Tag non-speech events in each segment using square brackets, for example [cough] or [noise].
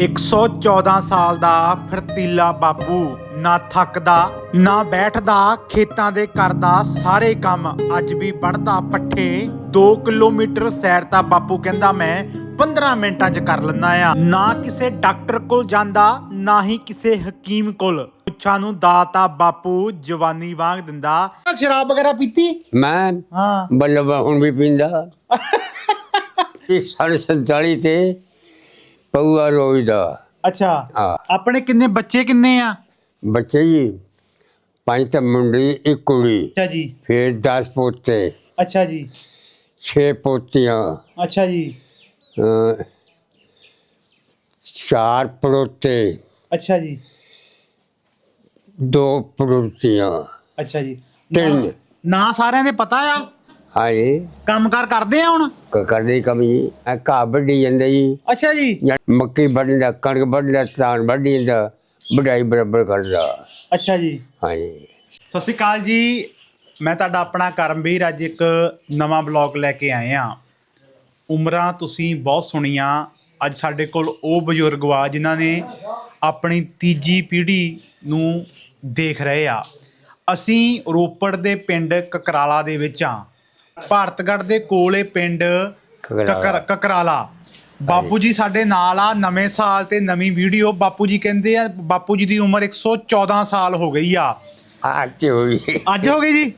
114 ਸਾਲ ਦਾ ਫਰਤੀਲਾ ਬਾਪੂ ਨਾ ਥੱਕਦਾ ਨਾ ਬੈਠਦਾ ਖੇਤਾਂ ਦੇ ਕਰਦਾ ਸਾਰੇ ਕੰਮ ਅੱਜ ਵੀ ਵੜਦਾ ਪੱਠੇ। 2 ਕਿਲੋਮੀਟਰ ਸੈਰ ਤਾਂ ਬਾਪੂ ਕਹਿੰਦਾ ਮੈਂ 15 ਮਿੰਟਾਂ 'ਚ ਕਰ ਲੈਂਦਾ ਆ। ਨਾ ਕਿਸੇ ਡਾਕਟਰ ਕੋਲ ਜਾਂਦਾ ਨਾ ਹੀ ਕਿਸੇ ਹਕੀਮ ਕੋਲ। ਪੁੱਛਾਂ ਨੂੰ ਦਾਤਾ ਬਾਪੂ ਜਵਾਨੀ ਵਾਂਗ ਦਿੰਦਾ। ਸ਼ਰਾਬ ਵਗੈਰਾ ਪੀਤੀ? ਮੈਂ ਹਾਂ। ਬੱਲਬ ਹੁਣ ਵੀ ਪੀਂਦਾ। [laughs] ਸਾਢੇ 47 ਤੇ ਪਊਆ ਰੋਜ਼ ਦਾ। ਅੱਛਾ। ਆ ਆਪਣੇ ਕਿੰਨੇ ਬੱਚੇ ਕਿੰਨੇ ਆ? ਬੱਚੇ ਜੀ ਪੰਜ ਤਾਂ ਮੁੰਡੇ ਇੱਕ ਕੁੜੀ। ਅੱਛਾ ਜੀ। ਫਿਰ 10 ਪੋਤੇ। ਅੱਛਾ ਜੀ। 6 ਪੋਤੀਆਂ। ਅੱਛਾ ਜੀ। ਅਹ, ਚਾਰ ਪੜੋਤੇ। ਅੱਛਾ ਜੀ। ਦੋ ਪੜੋਤੀਆਂ। ਅੱਛਾ ਜੀ। ਤਿੰਨ। ਨਾ- ਨਾ ਸਾਰਿਆਂ ਦੇ ਪਤਾ ਆ? ਹਾਏ ਕੰਮਕਾਰ ਕਰਦੇ ਆ ਹੁਣ? ਕ- ਕਰਦੇ ਕਮੀ ਆ ਘਾਹ ਵੱਢੀ ਜਾਂਦੇ ਜੀ। ਅੱਛਾ ਜੀ। ਜਾਂ ਮੱਕੀ ਵੱਢਦਾ ਕਣਕ ਵੱਢਦਾ ਧਾਨ ਵੱਢੀ ਜਾਂਦਾ ਵਢਾਈ ਬਰਾਬਰ ਕਰਦਾ। ਅੱਛਾ ਜੀ। ਹਾਂਜੀ। ਸਤਿ ਸ਼੍ਰੀ ਅਕਾਲ ਜੀ। ਮੈਂ ਤੁਹਾਡਾ ਆਪਣਾ ਕਰਮਵੀਰ ਅੱਜ ਇੱਕ ਨਵਾਂ ਬਲੌਗ ਲੈ ਕੇ ਆਏ ਆ ਉਮਰਾਂ ਤੁਸੀਂ ਬਹੁਤ ਸੁਣੀਆਂ। ਅੱਜ ਸਾਡੇ ਕੋਲ ਉਹ ਬਜ਼ੁਰਗ ਆ ਜਿਨ੍ਹਾਂ ਨੇ ਆਪਣੀ ਤੀਜੀ ਪੀੜ੍ਹੀ ਨੂੰ ਦੇਖ ਰਹੇ ਆ। ਅਸੀਂ ਰੋਪੜ ਦੇ ਪਿੰਡ ਕਕਰਾਲਾ ਦੇ ਵਿੱਚ ਆ ਭਾਰਤਗੜ੍ਹ ਦੇ ਕੋਲ ਪਿੰਡ ਕਕਰਾਲਾ। ਕਕਰ- ਕਕਰਾਲਾ। ਬਾਪੂ ਜੀ ਸਾਡੇ ਨਾਲ ਆ ਨਵੇਂ ਸਾਲ ਤੇ ਨਵੀਂ ਵੀਡੀਓ। ਬਾਪੂ ਜੀ ਕਹਿੰਦੇ ਆ ਬਾਪੂ ਜੀ ਦੀ ਉਮਰ 114 ਸਾਲ ਹੋ ਗਈ ਆ। ਅੱਜ ਹੋਈ ਅੱਜ ਹੋ ਗਈ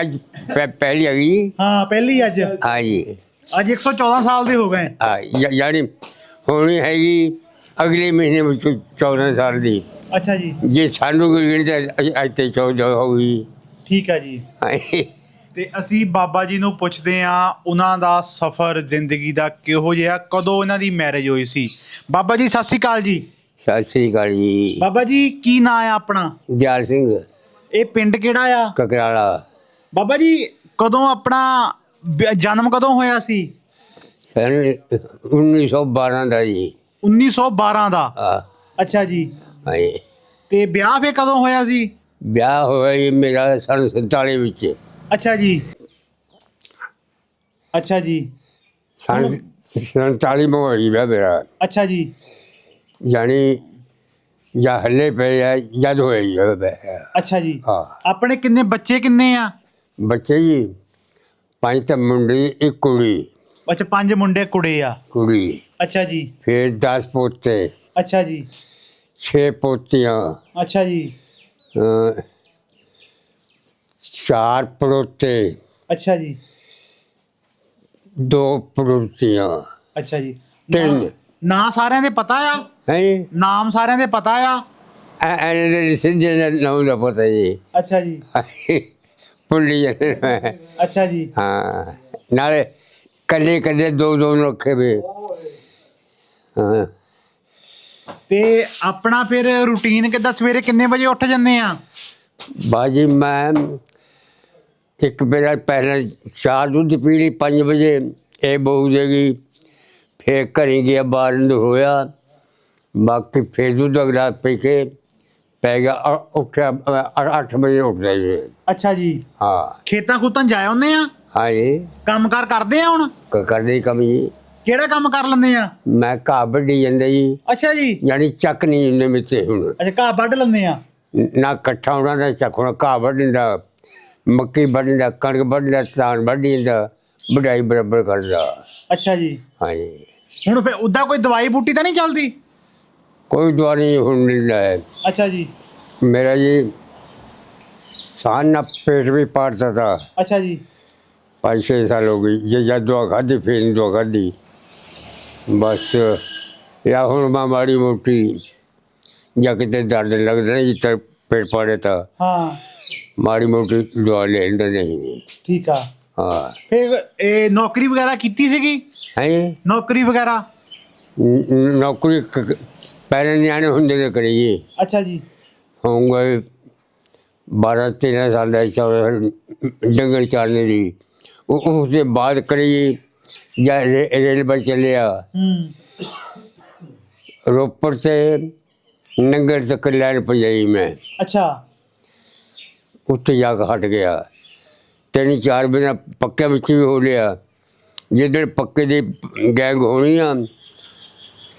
ਅੱਜ ਪਹਿ- ਪਹਿਲੀ ਆ ਗਈ। ਹਾਂ ਪਹਿਲੀ ਅੱਜ। ਹਾਂਜੀ ਅੱਜ 114 ਸਾਲ ਦੇ ਹੋ ਗਏ। ਆ, ਯਾ- ਯਾਨੀ ਹੋਣੀ ਹੈਗੀ ਅਗਲੇ ਮਹੀਨੇ ਵਿੱਚ 14 ਸਾਲ ਦੀ। ਅੱਛਾ ਜੀ। ਤਾਂ ਅ- ਅੱਜ ਤੇ 14 ਹੋ ਗਈ। ਠੀਕ ਹੈ ਜੀ। ਹਾਂਜੀ। ਤੇ ਅਸੀਂ ਬਾਬਾ ਜੀ ਨੂੰ ਪੁੱਛਦੇ ਆ ਉਹਨਾਂ ਦਾ ਸਫ਼ਰ ਜ਼ਿੰਦਗੀ ਦਾ ਕਿਹੋ ਜਿਹਾ ਕਦੋਂ ਇਹਨਾਂ ਦੀ ਮੈਰਿਜ ਹੋਈ ਸੀ? ਬਾਬਾ ਜੀ ਸਤਿ ਸ਼੍ਰੀ ਅਕਾਲ ਜੀ। ਸਤਿ ਸ੍ਰੀ ਅਕਾਲ ਜੀ। ਬਾਬਾ ਜੀ ਕੀ ਨਾਂ ਆ ਆਪਣਾ? ਦਿਆਲ ਸਿੰਘ। ਇਹ ਪਿੰਡ ਕਿਹੜਾ ਆ? ਕਕਰਾਲਾ। ਬਾਬਾ ਜੀ ਕਦੋਂ ਆਪਣਾ ਬ- ਜਨਮ ਕਦੋਂ ਹੋਇਆ ਸੀ? ਸਨ 1912 ਦਾ ਜੀ। 1912 ਦਾ? ਅੱਛਾ ਜੀ। ਹਾਂਜੀ। ਤੇ ਵਿਆਹ ਫੇ ਕਦੋਂ ਹੋਇਆ ਸੀ? ਵਿਆਹ ਹੋਇਆ ਜੀ ਮੇਰਾ ਸਨ 47 ਵਿੱਚ। ਅੱਛਾ ਜੀ। ਅੱਛਾ ਜੀ। ਸਨ 47 में ਹੋਈ ਵਿਆਹ ਮੇਰਾ ਅੱਛਾ ਜੀ। ਜਾਣੀ ਜਾਂ ਹੱਲੇ ਪਏ ਆ ਜਦ ਹੋਇਆ ਜੀ ਵਿਆਹ। ਅੱਛਾ ਜੀ। ਹਾਂ। ਆਪਣੇ ਕਿੰਨੇ ਬੱਚੇ ਕਿੰਨੇ ਆ? ਬੱਚੇ ਜੀ ਪੰਜ ਤਾਂ ਮੁੰਡੇ ਇੱਕ ਕੁੜੀ। ਅੱਛਾ ਪੰਜ ਮੁੰਡੇ ਕੁੜੇ ਆ। ਕੁੜੀ। ਅੱਛਾ ਜੀ। ਫਿਰ 10 ਪੋਤੇ। ਅੱਛਾ ਜੀ। 6 ਪੋਤੀਆਂ। ਅੱਛਾ ਜੀ। ਅਹ, ਚਾਰ ਪੜੋਤੇ ਅੱਛਾ ਜੀ। ਦੋ ਪੜੋਤੀਆਂ ਅੱਛਾ ਜੀ। ਤਿੰਨ। ਨਾ- ਸਾਰਿਆਂ ਦੇ ਪਤਾ ਆ? ਹੈ? ਨਾਮ ਸਾਰਿਆਂ ਦੇ ਪਤਾ ਆ? ਐ ਐ ਸਿੰਧੇ ਦਾ ਨਾਮ ਦਾ ਪਤਾ ਜੀ। ਅੱਛਾ ਜੀ। [laughs] ਪੁੱਲੀ ਜਾਂਦੇ ਅੱਛਾ ਜੀ। ਹਾਂ। ਨਾਲੇ ਕੱਲੇ ਕੱਲੇ ਦੋ ਦੋ ਰੱਖੇ ਵੇ। ਹਾਂ। ਤੇ ਆਪਣਾ ਫਿਰ ਰੂਟੀਨ ਕਿੱਦਾਂ? ਸਵੇਰੇ ਕਿੰਨੇ ਵਜੇ ਉੱਠ ਜੰਨੇ ਆ? ਬਾਜੀ ਮੈਂ ਇੱਕ ਮੇਰਾ ਪਹਿਲਾਂ ਚਾਰ ਦੁੱਧ ਪੀ ਲਈ 5 ਵਜੇ ਇਹ ਬਹੂ ਦੇਗੀ ਫੇਰ ਘਰੇ ਗਿਆ ਬਾਹਰ ਨੂੰ ਹੋਇਆ। ਬਾਕੀ ਫੇਰ ਦੁੱਧ ਅਗਲਾ ਪੀ ਕੇ ਪੈ ਗਿਆ ਉੱਠਿਆ 8 ਵਜੇ ਉੱਠਦਾ ਜੀ ਅੱਛਾ ਜੀ। ਹਾਂ। ਖੇਤਾਂ ਖੂਤਾਂ ਜਾ ਆਉਂਦੇ ਆ? ਹਾਂ ਜੀ ਕੰਮਕਾਰ ਕਰਦੇ ਆ ਹੁਣ? ਕ- ਕਰਦੇ ਕੰਮ ਜੀ। ਕਿਹੜਾ ਕੰਮ ਕਰ ਲੈਂਦੇ ਆ? ਮੈਂ ਘਾਹ ਵੱਢੀ ਜਾਂਦਾ ਜੀ। ਅੱਛਾ ਜੀ। ਯਾਨੀ ਚੱਕ ਨਹੀਂ ਇੰਨੇ ਮਿੱਤੇ ਹੁਣ। ਅੱਛਾ ਘਾਹ ਵੱਢ ਲੈਂਦੇ ਆ? ਨਾ ਇਕੱਠਾ ਹੋਣਾ ਨਾ ਚੱਕ ਹੋਣਾ ਘਾਹ ਵੱਢਦਾ ਮੱਕੀ ਵੱਢਦਾ ਕਣਕ ਵੱਢਦਾ ਧਾਨ ਵੱਢੀਂਦਾ ਵਢਾਈ ਬਰਾਬਰ ਕਰਦਾ। ਅੱਛਾ ਜੀ। ਹਾਂਜੀ। ਹੁਣ ਫੇ ਉਦਾਂ ਕੋਈ ਦਵਾਈ ਬੂਟੀ ਤਾਂ ਨਹੀਂ ਚੱਲਦੀ? ਕੋਈ ਦਵਾਈ ਹੁਣ ਮਿਲਦਾ ਹੈ ਅੱਛਾ ਜੀ। ਮੇਰਾ ਜੀ ਸਾਨ ਨਾ ਪੇਟ ਵੀ ਪਾੜਦਾ ਤਾ। ਅੱਛਾ ਜੀ। 5-6 ਸਾਲ ਹੋ ਗਈ ਜੇ ਜਦ ਦਵਾ ਖਾਦੀ ਫੇਰ ਨਹੀਂ ਦਵਾ ਖਾਦੀ ਬਸ ਯਾ ਹੁਣ ਮੈਂ ਮਾੜੀ ਮੋਟੀ ਜਾਂ ਕਿਤੇ ਦਰਦ ਲੱਗਦਾ ਜਿੱਥੇ ਪੇਟ ਪਾੜੇ ਤਾਂ। ਹਾਂ। ਮਾੜੀ ਮੋਟੀ ਦਵਾ ਲੈਂਦਾ ਨਹੀਂ ਠੀਕ ਆ। ਹਾਂ। ਫਿਰ ਇਹ ਨੌਕਰੀ ਵਗੈਰਾ ਕੀਤੀ ਸੀਗੀ? ਹੈ? ਨੌਕਰੀ ਵਗੈਰਾ? ਨੌਕਰੀ ਕ- ਪਹਿਲੇ ਨਿਆਣੇ ਹੁੰਦੇ ਤੇ ਕਰੀਏ। ਅੱਛਾ ਜੀ। ਹੋਊਗਾ 12 13 ਸਾਲ ਦਾ ਚੌਦਾਂ ਜੰਗਲ ਚਾਲਨੇ ਦੀ। ਉਹ ਉਸ ਦੇ ਬਾਅਦ ਕਰੀਏ ਜਾਂ ਰੇ- ਰੇਲ ਪਰ ਚੱਲਿਆ ਹੂੰ। ਰੋਪੜ ਤੇ ਨੰਗਲ ਤੱਕ ਲੈਣ ਪਈ ਮੈਂ। ਅੱਛਾ। ਉੱਥੇ ਜਾ ਕੇ ਹਟ ਗਿਆ। ਤਿੰਨ ਚਾਰ ਬਿਨਾ ਪੱਕੇ ਵਿੱਚ ਵੀ ਹੋ ਲਿਆ। ਜਿੱਦਣ ਪੱਕੇ ਦੀ ਗੈਂਗ ਹੋਣੀ ਆ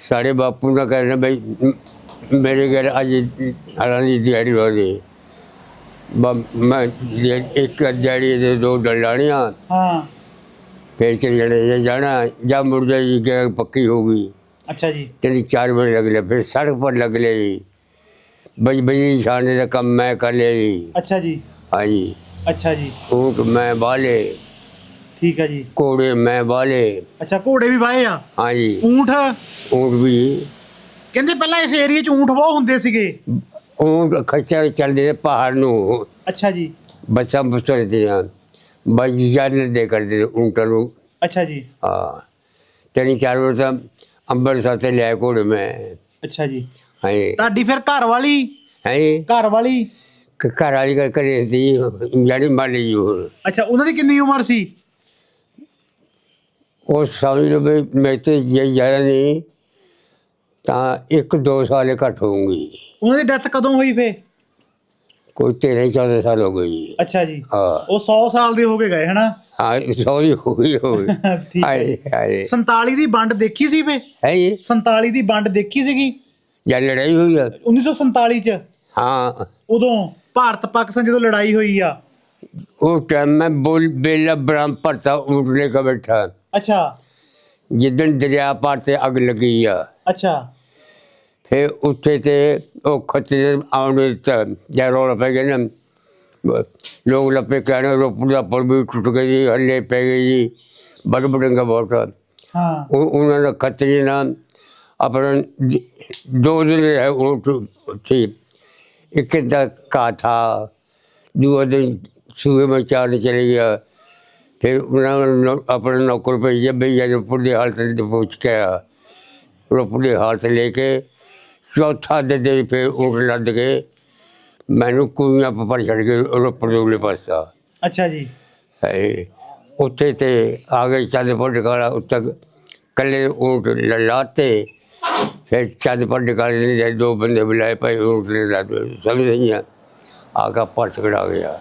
ਸਾਡੇ ਬਾਪੂ ਦਾ ਕਹਿਣਾ ਬਈ ਮੇਰੇ ਘਰ ਅੱਜ ਹਲਾਂ ਦੀ ਦਿਹਾੜੀ ਹੋ ਗਈ। ਮੈਂ ਇੱਕ ਦਿਹਾੜੀ ਦੇ ਦੋ ਡਲਾਣੀਆਂ ਹਾਂ। ਫੇਰ ਚਲੇ ਜਾਣੇ ਜਾਣਾ ਜਾਂ ਮੁੜ ਜਾਈ ਗੈਂਗ ਪੱਕੀ ਹੋ ਗਈ। ਅੱਛਾ ਜੀ। ਤਿੰਨ ਚਾਰ ਵਜੇ ਲੱਗ ਲਿਆ ਫਿਰ ਸੜਕ ਪਰ ਲੱਗ ਲਿਆ ਜੀ। ਬਈ ਬਈ ਛਾਣੇ ਦਾ ਕੰਮ ਮੈਂ ਕਰ ਲਿਆ ਜੀ। ਅੱਛਾ ਜੀ। ਅੱਛਾ ਜੀ। ਊਂਟ ਮੈਂ ਬਾਲੇ। ਠੀਕ ਹੈ ਜੀ। ਕੋੜੇ ਮੈਂ ਬਾਲੇ। ਅੱਛਾ ਘੋੜੇ ਵੀ ਵਾਏ ਆ? ਹਾਂਜੀ। ਊਂਠ? ਊਂਟ ਵੀ। ਕਹਿੰਦੇ ਪਹਿਲਾਂ ਇਸ ਏਰੀਆ 'ਚ ਊਂਠ ਬਹੁਤ ਹੁੰਦੇ ਸੀਗੇ। ਊਂਟ ਖੱਚਰ ਚੱਲਦੇ ਪਹਾੜ ਨੂੰ। ਅੱਛਾ ਜੀ। ਬੱਚਾ ਬਸੜੇ ਤੇ ਆ ਬਾਈ ਜਾਨ ਦੇ ਕਰਦੇ ਊਂਟਾਂ ਨੂੰ। ਅੱਛਾ ਜੀ। ਹਾਂ। ਤਿੰਨ ਚਾਰ ਵਾਰ ਤਾਂ ਅੰਬਰਸਰ ਤੇ ਲੈ ਘੋੜੇ ਮੈਂ। ਅੱਛਾ ਜੀ। ਹਾਂਜੀ। ਤੁਹਾਡੀ ਫਿਰ ਘਰ ਵਾਲੀ ਹਾਂਜੀ। ਘਰ ਵਾਲੀ ਘਰ ਵਾਲੀ ਕ- ਸੀ ਜਿਹੜੀ ਮਰ ਲਈ ਉਹ ਅੱਛਾ ਉਹਨਾਂ ਦੀ ਕਿੰਨੀ ਉਮਰ ਸੀ? ਉਹ ਸਾਲੀ ਨੂੰ ਵੀ ਤੇ ਜੇ ਜ਼ਿਆਦਾ ਨਹੀਂ ਤਾਂ ਇੱਕ ਦੋ ਸਾਲ ਘੱਟ ਹੋਊਗੀ। ਉਹਨਾਂ ਦੀ ਡੈਥ ਕਦੋਂ ਹੋਈ ਫੇ? ਕੋਈ 13 14 ਸਾਲ ਹੋ ਗਈ ਜੀ। ਅੱਛਾ ਜੀ। ਹਾਂ। ਉਹ 100 ਸਾਲ ਦੇ ਹੋ ਕੇ ਗਏ ਹਨਾ? ਹਾਂ ਸੌਰੀ ਹੋ ਗਈ ਹੋ ਗਈ [laughs] ਠੀਕ ਹੈ। 47 ਦੀ ਵੰਡ ਦੇਖੀ ਸੀ ਫੇ? ਹੈ ਜੀ 47 ਦੀ ਵੰਡ ਦੇਖੀ ਸੀਗੀ? ਜਾਂ ਲੜਾਈ ਹੋਈ ਆ? 1947 ਚ। ਹਾਂ। ਉਦੋਂ ਭਾਰਤ ਪਾਕਿਸਤਾਨ ਜਦੋਂ ਲੜਾਈ ਹੋਈ ਆ। ਉਹ ਟਾਈਮ ਮੈਂ ਬੋਲ ਬੇਲਾ ਬ੍ਰਹਮ ਪਰਤਾ ਉਠਨੇ ਕਾ ਬੈਠਾ। ਅੱਛਾ। ਜਿੱਦਣ ਦਰਿਆ ਪਾਰ ਤੇ ਅੱਗ ਲੱਗੀ ਆ। ਅੱਛਾ। ਫਿਰ ਉੱਥੇ ਤੇ ਉਹ ਖੱਤੇ ਆਉਣੇ ਤਾਂ ਜਾਂ ਰੋਲ ਪੈ ਗਿਆ ਨਾ। ਲੋਕ ਲੱਪੇ ਕਹਿਣੇ ਰੋਪੜ ਦਾ ਪੁਲ ਵੀ ਟੁੱਟ ਗਿਆ ਜੀ ਹੱਲੇ ਪੈ ਗਏ ਜੀ। ਬੜ ਬੜੰਗਾ ਬਹੁਤ ਹਾਂ। ਉਹ ਉਹਨਾਂ ਦਾ ਖੱਤਰੀ ਨਾਲ ਆਪਣਾ ਦ- ਦਿਨ ਟੁ- ਸੀ ਇੱਕ ਦਾ ਕਾ ਥਾ ਦੂਆ ਦਿਨ ਸੂਏ में ਚਲੇ ਗਿਆ ਫਿਰ ਉਹਨਾਂ ਨੇ ਆਪਣਾ ਨੌਕਰ ਭੇਜਿਆ ਬਈ ਜਦ ਰੋਪੜ ਦੀ ਹਾਲਤ ਤੇ ਪਹੁੰਚ ਗਿਆ ਰੋਪੜ ਦੀ ਹਾਲਤ ਲੈ ਕੇ ਚੌਥਾ ਦੇ ਦੇ ਫਿਰ ਊਂਟ ਲੱਦ ਕੇ ਮੈਨੂੰ ਕੁਈਆਂ ਪਰ ਛੱਡ ਕੇ ਰੋਪੜ ਦੇ ਉਲੇ ਪਾਸਾ ਅੱਛਾ ਜੀ। ਹੈ ਉੱਥੇ ਤੇ ਆ ਗਏ ਚੰਦਪੁਰ ਡਕਾਲਾ ਉੱਤੇ ਕੱਲੇ ਊਂਟ ਲ- ਲਾਤੇ ਡਕਾਲੇ ਨੇ ਜਦ ਦੋ ਬੰਦੇ ਬੁਲਾਏ ਭਾਈ ਊਂਟ ਨੇ ਲਾ ਦਿਓ। ਸਮਝ ਨਹੀਂ ਆ ਆਗਾ ਪਰਸ ਕਢਾ ਗਿਆ।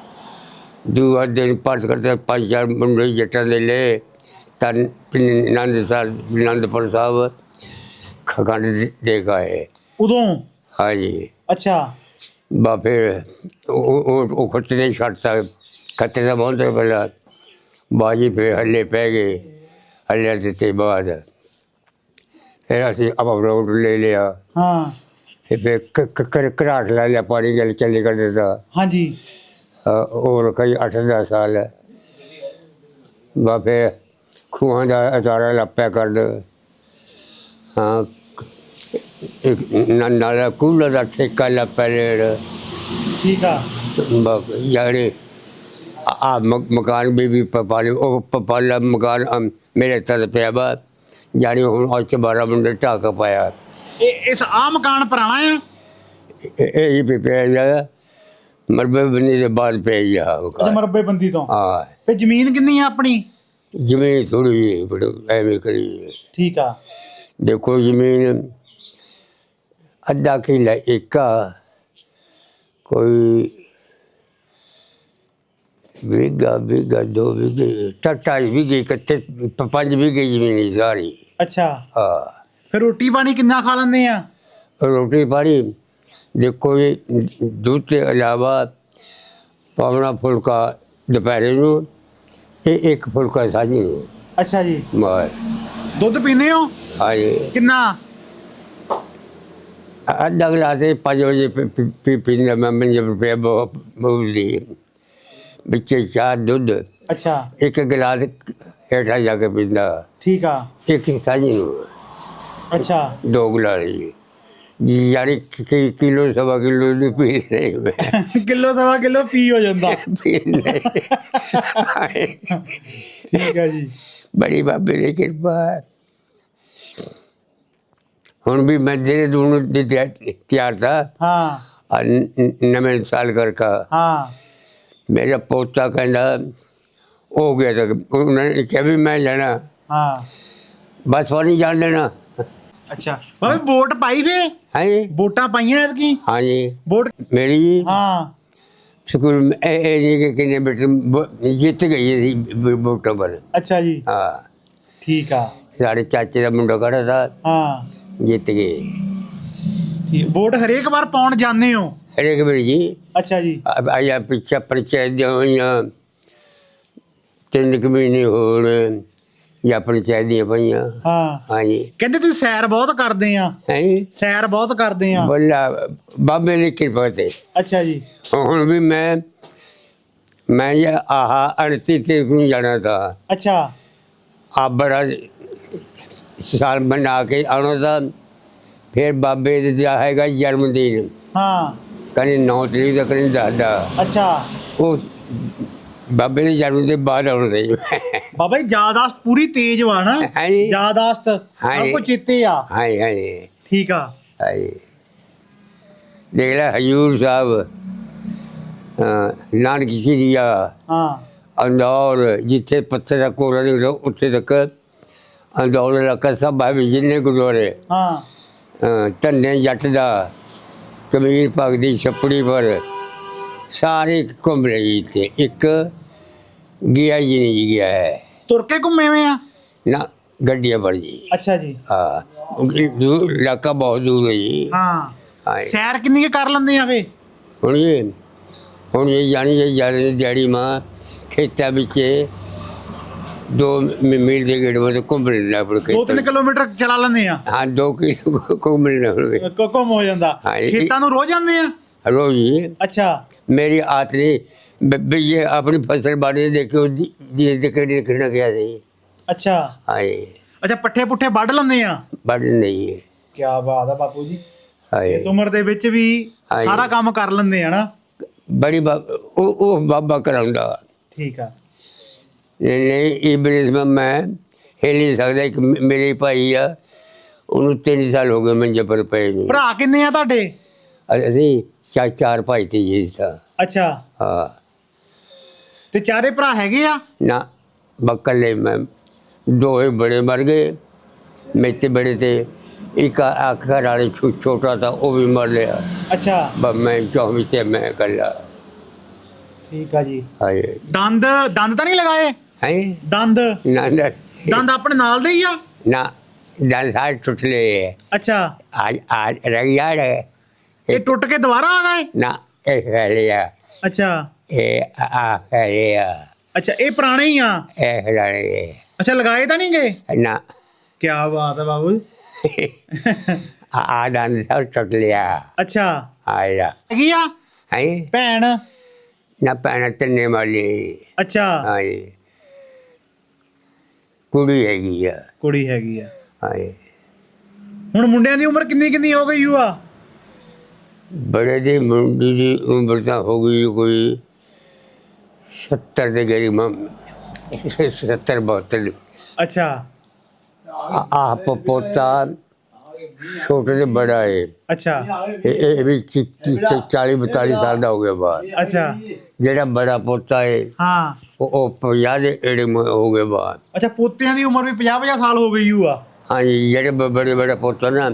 ਦੂਆ ਦਿਨ ਪਰਸ ਕਰਦੇ ਪੰਜ ਚਾਰ ਮੁੰਡੇ ਜੱਟਾਂ ਦੇ ਲੈ ਤਨ ਨੰਦ ਸਾਹਿਬ ਨੰਦਪੁਰ ਸਾਹਿਬ ਖਗੰਡ ਦੇ ਗਏ ਉਦੋਂ? ਹਾਂਜੀ। ਅੱਛਾ। ਬਾ ਫਿਰ ਉਹ ਉਹ ਉਹ ਖੱਤੇ ਨੇ ਛੱਡਤਾ। ਖੱਤੇ ਦਾ ਬਹੁਤ ਪਹਿਲਾਂ ਬਾਜੀ ਫਿਰ ਹੱਲੇ ਪੈ ਗਏ। ਹੱਲੇ ਦਿੱਤੇ ਬਾਅਦ। ਫਿਰ ਅਸੀਂ ਆਪ ਰੋਡ ਲੈ ਲਿਆ। ਹਾਂ। ਤੇ ਫਿਰ ਕਰ ਘਰਾਟ ਲੈ ਲਿਆ ਪਾਣੀ ਗੱਲ ਚੱਲੇ ਕਰ ਦਿੱਤਾ ਹਾਂਜੀ ਹੋਰ ਕਈ ਅੱਠ ਦਸ ਸਾਲ। ਬਾ ਫਿਰ ਖੂਹਾਂ ਦਾ ਅਜ਼ਾਰਾ ਲੱਪਿਆ ਕਰ ਦੇ ਹਾਂ ਨਾਲਾ ਕੂਲਰ ਦਾ ਠੇਕਾ ਲੱਪਿਆ ਲੈਣ ਠੀਕ ਆ। ਯਾਨੀ ਆ ਮਕਾਨ ਵੀ ਵੀ ਪਾਲੇ ਉਹ ਪਾਲਾ ਮਕਾਨ ਮੇਰੇ ਤਦ ਪਿਆ ਬਾ ਯਾਨੀ ਹੁਣ ਉਹ ਚ ਬਾਰਾਂ ਮੁੰਡੇ ਢਾਕ ਪਾਇਆ। ਇਹ ਇਸ ਆ ਮਕਾਨ ਪੁਰਾਣਾ ਆ ਇਹ ਇਹ ਹੀ ਵੀ ਪਿਆ ਜਾ ਮਰਬੇ ਬਣੀ ਦੇ ਬਾਅਦ ਪਿਆ ਜਾ ਅੱਛਾ ਮਰਬੇ ਬੰਦੀ ਤੋਂ? ਆ ਫੇ ਜ਼ਮੀਨ ਕਿੰਨੀ ਆ ਆਪਣੀ? ਜ਼ਮੀਨ ਥੋੜੀ ਜਿਹੀ ਬੜੀ ਐਵੇਂ ਕਰੀ ਠੀਕ ਆ। ਦੇਖੋ ਜ਼ਮੀਨ ਅੱਧਾ ਕਿੱਲਾ ਇੱਕ ਆ। ਕੋਈ ਵਿਗਾ ਵਿਗਾ ਦੋ ਵਿਗੇ ਟਟਾਈ ਵਿਗੇ ਕੱਤੇ ਪੰਜ ਵਿਗੇ ਜ਼ਮੀਨ ਸਾਰੀ। ਅੱਛਾ। ਹਾਂ। ਫਿਰ ਰੋਟੀ ਪਾਣੀ ਕਿੰਨਾ ਖਾ ਲੈਂਦੇ ਆ? ਰੋਟੀ ਪਾਣੀ ਦੇਖੋ ਇਹ ਦੁੱਧ ਦੇ ਇਲਾਵਾ ਪਾਵਣਾ ਫੁਲਕਾ ਦੁਪਹਿਰੇ ਨੂੰ ਇਹ ਇੱਕ ਫੁਲਕਾ ਸਾਂਝੀ ਨੂੰ। ਅੱਛਾ ਜੀ। ਮਾਰ ਦੁੱਧ ਪੀਂਦੇ ਹੋ? ਆਏ ਕਿੰਨਾ? ਅੱਧਾ ਗਲਾਸ ਇਹ ਪੰਜ ਵਜੇ ਪੀ- ਪੀ- ਮੈਂ ਪੰਜ ਰੁਪਏ ਬੋਲੀ ਵਿੱਚ ਚਾਰ ਦੁੱਧ। ਅੱਛਾ। ਇੱਕ ਗਲਾਸ ਹੇਠਾਂ ਜਾ ਕੇ ਪੀਂਦਾ। ਠੀਕ ਆ। ਇੱਕ ਸਾਂਝੀ ਨੂੰ। ਅੱਛਾ। ਦੋ ਗਲਾਸ। ਜੀ ਯਾਨੀ ਕਿ ਕਿਲੋ ਸਵਾ ਕਿਲੋ ਨੂੰ ਪੀ ਮੈਂ [laughs] ਕਿਲੋ ਸਵਾ ਕਿਲੋ ਪੀ ਹੋ ਜਾਂਦਾ। ਠੀਕ ਆ ਜੀ। ਬੜੀ ਬਾਬੇ ਦੀ ਕਿਰਪਾ ਹੈ। ਹੁਣ ਵੀ ਮੈਂ ਜਿਹੜੇ ਦੂਣ ਤਿਆਰ ਥਾ ਹਾਂ। ਨਵੇਂ ਸਾਲ ਕਰ ਕਾ ਹਾਂ। ਮੇਰਾ ਪੋਤਾ ਕਹਿੰਦਾ ਹੋ ਗਿਆ ਤਾਂ ਉਹਨਾਂ ਨੇ ਕਿਹਾ ਵੀ ਮੈਂ ਲੈਣਾ। ਹਾਂ। ਬਸ ਉਹ ਨਹੀਂ ਜਾਣ ਲੈਣਾ ਅੱਛਾ। ਬਾਬੇ ਵੋਟ ਪਾਈ ਵੇ। ਹਾਂਜੀ। ਵੋਟਾਂ ਪਾਈਆਂ ਐਤਕੀ। ਹਾਂਜੀ। ਵੋਟ ਮੇਰੀ ਹਾਂ। ਸਕੂਲ ਇਹ ਇਹ ਨਹੀਂ ਕਿ ਕਿੰਨੇ ਬੇਟੇ ਜਿੱਤ ਗਈ ਸੀ ਵੋਟਾਂ ਪਰ। ਅੱਛਾ ਜੀ। ਹਾਂ। ਠੀਕ ਆ। ਸਾਡੇ ਚਾਚੇ ਦਾ ਮੁੰਡਾ ਖੜਾ ਦਾ ਹਾਂ। ਜਿੱਤ ਗਏ। ਵੋਟ ਹਰੇਕ ਵਾਰ ਪਾਉਣ ਜਾਂਦੇ ਹੋ। ਹਰੇਕ ਵਾਰ ਜੀ। ਅੱਛਾ ਜੀ। ਆਇਆ ਪਿੱਛੇ ਪੰਚਾਇਤ ਦੀਆਂ ਤਿੰਨ ਕੁ ਮਹੀਨੇ ਹੋਣ ਜਾਂ ਪੰਚਾਇਤ ਦੀਆਂ ਪਈਆਂ। ਹਾਂ। ਹਾਂਜੀ। ਕਹਿੰਦੇ ਤੁਸੀਂ ਸੈਰ ਬਹੁਤ ਕਰਦੇ ਆ। ਹੈ ਸੈਰ ਬਹੁਤ ਕਰਦੇ ਆ। ਬੱਲਾ ਬਾਬੇ ਦੀ ਕਿਰਪਾ ਤੇ। ਅੱਛਾ ਜੀ। ਹੁਣ ਵੀ ਮੈਂ ਮੈਂ ਇਹ ਆਹ ਅੜਤੀ ਤੇ ਨੂੰ ਜਾਣਾ ਥਾ ਅੱਛਾ। ਆ ਬੜਾ ਸਾਲ ਬਣਾ ਕੇ ਆਉਣਾ ਤਾਂ। ਫਿਰ ਬਾਬੇ ਦੇ ਦਾ ਹੈਗਾ ਜਨਮ ਦਿਨ ਹਾਂ। ਕਨੇ 9 ਤਰੀਕ ਦਾ ਕਨੇ ਦਾਦਾ ਅੱਛਾ। ਉਹ ਬਾਬੇ ਦੇ ਜਨਮ ਦੇ ਬਾਅਦ ਆਉਣਾ ਸੀ ਬਾਬਾ ਜੀ ਯਾਦਾਸ਼ਤ ਪੂਰੀ ਤੇਜ਼ ਵਾ ਨਾ। ਹਾਂਜੀ ਯਾਦਾਸ਼ਤ ਹਾਂਜੀ। ਸਭ ਕੁਝ ਚਿੱਤੇ ਆ। ਹਾਂਜੀ ਹਾਂਜੀ ਠੀਕ ਆ। ਹਾਂਜੀ ਦੇਖ ਲੈ ਹਜੂਰ ਸਾਹਿਬ ਹਾਂ, ਨਾਨਕ ਜੀ ਦੀ ਆ। ਹਾਂ। ਅੰਦੌਰ ਜਿੱਥੇ ਪੱਥਰ ਦਾ ਨਹੀਂ ਹੁੰਦਾ ਉੱਥੇ ਤੱਕ ਅੰਦੌਰ ਦਾ ਕਸਬ ਵੀ ਜਿੰਨੇ ਗੁਰਦੁਆਰੇ। ਹਾਂ। ਅਹ ਧੰਨੇ ਜੱਟ ਦਾ। ਕਬੀਰ ਭਗਤ ਦੀ ਛੱਪੜੀ ਪਰ ਸਾਰੇ ਘੁੰਮ ਰਹੀ ਤੇ ਇੱਕ ਗਿਆ ਹੀ ਨਹੀਂ ਗਿਆ ਹੈ। ਤੁਰ ਕੇ ਘੁੰਮੇ ਆ? ਨਾ ਗੱਡੀਆਂ ਪਰ ਜੀ ਅੱਛਾ ਜੀ। ਹਾਂ ਦੂਰ ਇਲਾਕਾ ਬਹੁਤ ਦੂਰ ਹੈ ਜੀ। ਹਾਂ। ਸੈਰ ਕਿੰਨੀ ਕੁ ਕਰ ਲੈਂਦੇ ਆ ਵੇ ਹੁਣ ਇਹ ਹੁਣ ਇਹ ਜਾਣੀ ਜੇ ਜਾਣੀ ਦਿਹਾੜੀ ਮਾਂ ਖੇਤਾਂ ਵਿੱਚ ਦੋ ਮ- ਮੀਲ ਦੇ ਗੇੜ ਵਿੱਚ ਘੁੰਮ ਲੈਂਦਾ ਆਪਣੇ 2-3 ਖੇਤਾਂ ਕਿਲੋਮੀਟਰ ਚਲਾ ਲੈਂਦੇ ਆ? ਹਾਂ ਦੋ ਕਿਲੋ [laughs] ਘੁੰਮ ਲੈਂਦਾ ਹੁਣ ਕ- ਘੁੰਮ ਹੋ ਜਾਂਦਾ। ਹਾਂ, ਇਹ- ਖੇਤਾਂ ਨੂੰ ਰੋਜ਼ ਜਾਂਦੇ ਆ? ਰੋਜ਼ ਹੀ। ਅੱਛਾ। ਮੇਰੀ ਆਤਰੀ ਵੀ ਇਹ ਆਪਣੀ ਫਸਲ ਬਾੜੀ ਦੇਖੋ ਜੀ ਦੇ ਕੇ ਦੇਖਣਾ ਗਿਆ ਸੀ। ਅੱਛਾ। ਹਾਏ। ਅੱਛਾ ਪੱਠੇ ਪੁੱਠੇ ਵੱਢ ਲੈਂਦੇ ਆ? ਬੜ ਨਹੀਂ ਹੈ ਕੀ ਬਾਤ ਆ ਬਾਪੂ ਜੀ। ਹਾਏ। ਇਸ ਉਮਰ ਦੇ ਵਿੱਚ ਵੀ। ਸਾਰਾ ਕੰਮ ਕਰ ਲੈਂਦੇ ਆ ਨਾ? ਬੜੀ ਬਾ- ਉਹ ਉਹ ਬਾਬਾ ਕਰਾਉਂਦਾ। ਠੀਕ ਆ। ਨਹੀਂ ਨਹੀਂ ਇਹ ਬਰੇਸ ਮੈਂ ਮੈਂ ਹਿਲ ਨਹੀਂ ਸਕਦਾ ਇੱਕ ਮ- ਮੇਰੇ ਭਾਈ ਆ ਉਹਨੂੰ 3 ਸਾਲ ਹੋ ਗਏ ਮੰਜੇ ਪਰ ਪਏ ਨੂੰ। ਭਰਾ ਕਿੰਨੇ ਆ ਤੁਹਾਡੇ? ਅਸੀਂ ਚਾਰ ਚਾਰ ਭਾਈ ਤੇ ਜੀ ਸਾ। ਅੱਛਾ। ਹਾਂ। ਤੇ ਚਾਰੇ ਭਰਾ ਹੈਗੇ ਆ? ਨਾ ਬੱਕਲੇ ਮੈਂ ਦੋਏ ਬੜੇ ਮਰ ਗਏ। ਮੇਰੇ ਤੇ ਬੜੇ ਤੇ ਇੱਕ ਅੱਖ ਘਰ ਵਾਲੇ ਛੋਟਾ ਤਾਂ ਉਹ ਵੀ ਮਰ ਲਿਆ। ਅੱਛਾ। ਬਸ ਮੈਂ ਚੌਵੀ ਤੇ ਮੈਂ ਕੱਲਾ ਠੀਕ ਆ ਜੀ। ਹਾਏ ਦੰਦ ਦੰਦ ਤਾਂ ਨਹੀਂ ਲਗਾਏ? ਹੈ? ਦੰਦ? ਨਾ ਨਾ। ਦੰਦ ਆਪਣੇ ਨਾਲ ਦੇ ਹੀ ਆ? ਨਾ ਦੰਦ ਸਾਰੇ ਟੁੱਟ ਲਏ ਅੱਛਾ। ਆਜ ਆਜ ਰਹਿ ਗਿਆ ਰੇ ਇਹ ਟੁੱਟ ਕੇ ਦੁਬਾਰਾ ਆ ਗਏ? ਨਾ ਇਹ ਫੈਲੇ ਆ। ਅੱਛਾ। ਇਹ ਆ- ਆ ਫੈਲੇ ਆ। ਅੱਛਾ ਇਹ ਪੁਰਾਣੇ ਹੀ ਆ? ਇਹ ਲੜੇ ਅੱਛਾ ਲਗਾਏ ਤਾਂ ਨਹੀਂ ਗਏ? ਨਾ। ਕੀ ਬਾਤ ਹੈ ਬਾਬੂ। ਆ ਆ ਦੰਦ ਸਭ ਟੁੱਟ ਲਿਆ ਅੱਛਾ। ਆਇਆ ਹੈਗੀ ਆ? ਹੈ? ਭੈਣ? ਨਾ ਪੈਣਾ ਤਿੰਨੇ ਮਾਲੀ। ਅੱਛਾ। ਹਾਂਜੀ। ਕੁੜੀ ਹੈਗੀ ਆ। ਕੁੜੀ ਹੈਗੀ ਆ। ਹਾਂਜੀ। ਹੁਣ ਮੁੰਡਿਆਂ ਦੀ ਉਮਰ ਕਿੰਨੀ ਕਿੰਨੀ ਹੋ ਗਈ ਯੂਆ? ਬੜੇ ਦੇ ਮੁੰਡੀ ਦੀ ਉਮਰ ਤਾਂ ਹੋ ਗਈ ਕੋਈ 70 ਦੇ ਗਰੀਬ 70 72 ਅੱਛਾ। ਆਪ ਪੋਤਾ ਛੋਟੇ ਤੇ ਬੜਾ ਹੈ ਅੱਛਾ। ਇਹ ਇਹ ਵੀ 40 42 ਸਾਲ ਦਾ ਹੋ ਗਿਆ ਬਾਅਦ ਅੱਛਾ। ਜਿਹੜਾ ਬੜਾ ਪੋਤਾ ਹੈ ਹਾਂ। ਉਹ ਉਹ 50 ਦੇ ਏੜੇ ਮ- ਹੋ ਗਏ ਬਾਅਦ ਅੱਛਾ ਪੋਤਿਆਂ ਦੀ ਉਮਰ ਵੀ 50 50 ਸਾਲ ਹੋ ਗਈ ਊ ਆ ਹਾਂਜੀ ਜਿਹੜੇ ਬ- ਬੜੇ ਬੜੇ ਪੋਤਾ ਨਾ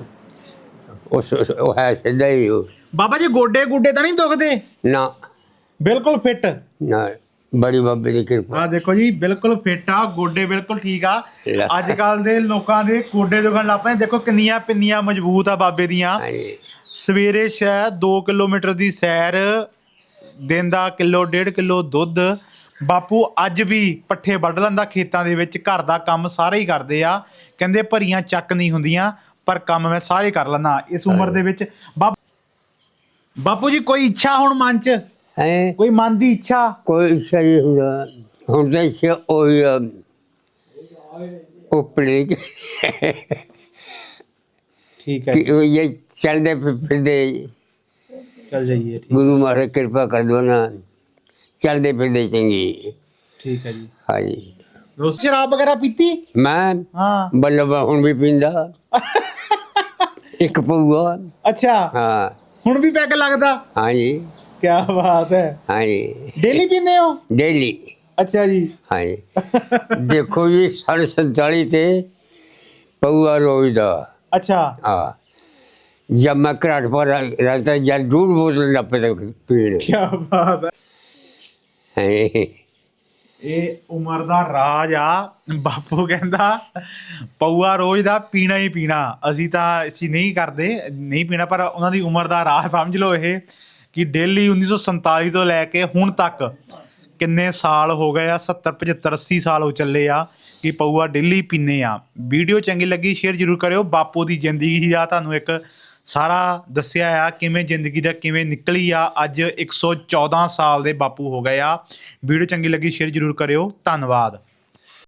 ਉਸ ਉਸ- ਉਹ ਹੈ ਸਿੱਧਾ ਹੀ ਉਹ। ਬਾਬਾ ਜੀ ਗੋਡੇ ਗੁੱਡੇ ਤਾਂ ਨਹੀਂ ਦੁਖਦੇ? ਨਾ। ਬਿਲਕੁਲ ਫਿੱਟ। ਨਾ। ਬੜੀ ਬਾਬੇ ਦੀ ਕਿਰਪਾ। ਆ ਦੇਖੋ ਜੀ ਬਿਲਕੁਲ ਫਿੱਟ ਆ ਗੋਡੇ ਬਿਲਕੁਲ ਠੀਕ ਆ। ਅੱਜ ਕੱਲ ਦੇ ਲੋਕਾਂ ਦੇ ਗੋਡੇ ਦੁਖਣ ਲੱਗ ਪਏ। ਦੇਖੋ ਕਿੰਨੀਆਂ ਪਿੰਨੀਆਂ ਮਜ਼ਬੂਤ ਆ ਬਾਬੇ ਦੀਆਂ। ਸਵੇਰੇ ਸ਼ਾਇਦ 2 ਕਿਲੋਮੀਟਰ ਦੀ ਸੈਰ ਦਿਨ ਦਾ ਕਿਲੋ ਡੇਢ ਕਿਲੋ ਦੁੱਧ। ਬਾਪੂ ਅੱਜ ਵੀ ਪੱਠੇ ਵੱਢ ਲੈਂਦਾ ਖੇਤਾਂ ਦੇ ਵਿੱਚ ਘਰ ਦਾ ਕੰਮ ਸਾਰੇ ਹੀ ਕਰਦੇ ਆ। ਕਹਿੰਦੇ ਭਰੀਆਂ ਚੱਕ ਨਹੀਂ ਹੁੰਦੀਆਂ ਪਰ ਕੰਮ ਮੈਂ ਸਾਰੇ ਕਰ ਲੈਂਦਾ ਇਸ ਉਮਰ ਦੇ ਵਿੱਚ। ਬਾਪੂ ਜੀ ਕੋਈ ਇੱਛਾ ਹੁਣ ਮਨ 'ਚ? ਹੈ? ਕੋਈ ਮਨ ਦੀ ਇੱਛਾ? ਕੋਈ ਸਹੀ ਹੁੰਦਾ। ਹੁਣ ਤਾਂ ਇੱਥੇ ਉਹ ਉਪਲੇ ਠੀਕ ਹੈ ਕਿ ਉਹ ਇਹ ਚੱਲਦੇ ਫਿਰ- ਫਿਰਦੇ। ਚੱਲ ਜਾਈਏ ਠੀਕ। ਗੁਰੂ ਮਹਾਰਾਜ ਕਿਰਪਾ ਕਰ ਦੋ ਨਾ। ਚੱਲਦੇ ਫਿਰਦੇ ਚੰਗੀ। ਠੀਕ ਹੈ ਜੀ। ਹਾਂਜੀ। ਰੋਜ਼ ਸ਼ਰਾਬ ਵਗੈਰਾ ਪੀਤੀ? ਮੈਂ ਹਾਂ। ਬੱਲਬ ਹੁਣ ਵੀ ਪੀਂਦਾ। [laughs] ਇੱਕ ਪਊਆ। ਅੱਛਾ। ਹਾਂ। ਹੁਣ ਵੀ ਪੈਗ ਲੱਗਦਾ? ਹਾਂਜੀ। ਕੀ ਬਾਤ ਹੈ ਹਾਂਜੀ ਡੇਲੀ ਪੀਂਦੇ ਹੋ ਡੇਲੀ ਅੱਛਾ ਜੀ ਹਾਂਜੀ ਦੇਖੋ ਜੀ ਸਾਢੇ 47 ਤੇ ਪਊਆ ਰੋਜ਼ ਦਾ ਅੱਛਾ ਹਾਂ जब मैं कराट पर रहता जब दूर बोतल नपे तक पीड़ ਕੀ ਬਾਤ ਹੈ ਇਹ ਉਮਰ ਦਾ ਰਾਜ ਆ ਬਾਪੂ ਕਹਿੰਦਾ ਪਊਆ ਰੋਜ਼ ਦਾ ਪੀਣਾ ਹੀ ਪੀਣਾ ਅਸੀਂ ਤਾਂ ਅਸੀਂ ਨਹੀਂ ਕਰਦੇ ਨਹੀਂ ਪੀਣਾ ਪਰ ਉਹਨਾਂ ਦੀ ਉਮਰ ਦਾ ਰਾਜ ਸਮਝ ਲਓ ਇਹ ਕਿ ਡੇਲੀ 1947 ਤੋਂ ਲੈ ਕੇ ਹੁਣ ਤੱਕ ਕਿੰਨੇ ਸਾਲ ਹੋ ਗਏ ਆ? 70 75 80 ਸਾਲ ਹੋ ਚੱਲੇ ਆ ਕਿ ਪਊਆ ਡੇਲੀ ਪੀਨੇ ਆ। ਵੀਡੀਓ ਚੰਗੀ ਲੱਗੀ ਸ਼ੇਅਰ ਜ਼ਰੂਰ ਕਰਿਓ। ਬਾਪੂ ਦੀ ਜ਼ਿੰਦਗੀ ਆ। ਤੁਹਾਨੂੰ ਇੱਕ ਸਾਰਾ ਦੱਸਿਆ ਆ ਕਿਵੇਂ ਜ਼ਿੰਦਗੀ ਦਾ ਕਿਵੇਂ ਨਿਕਲੀ ਆ। ਅੱਜ 114 ਸਾਲ ਦੇ ਬਾਪੂ ਹੋ ਗਏ ਆ। ਵੀਡੀਓ ਚੰਗੀ ਲੱਗੀ ਸ਼ੇਅਰ ਜ਼ਰੂਰ ਕਰਿਓ। ਧੰਨਵਾਦ।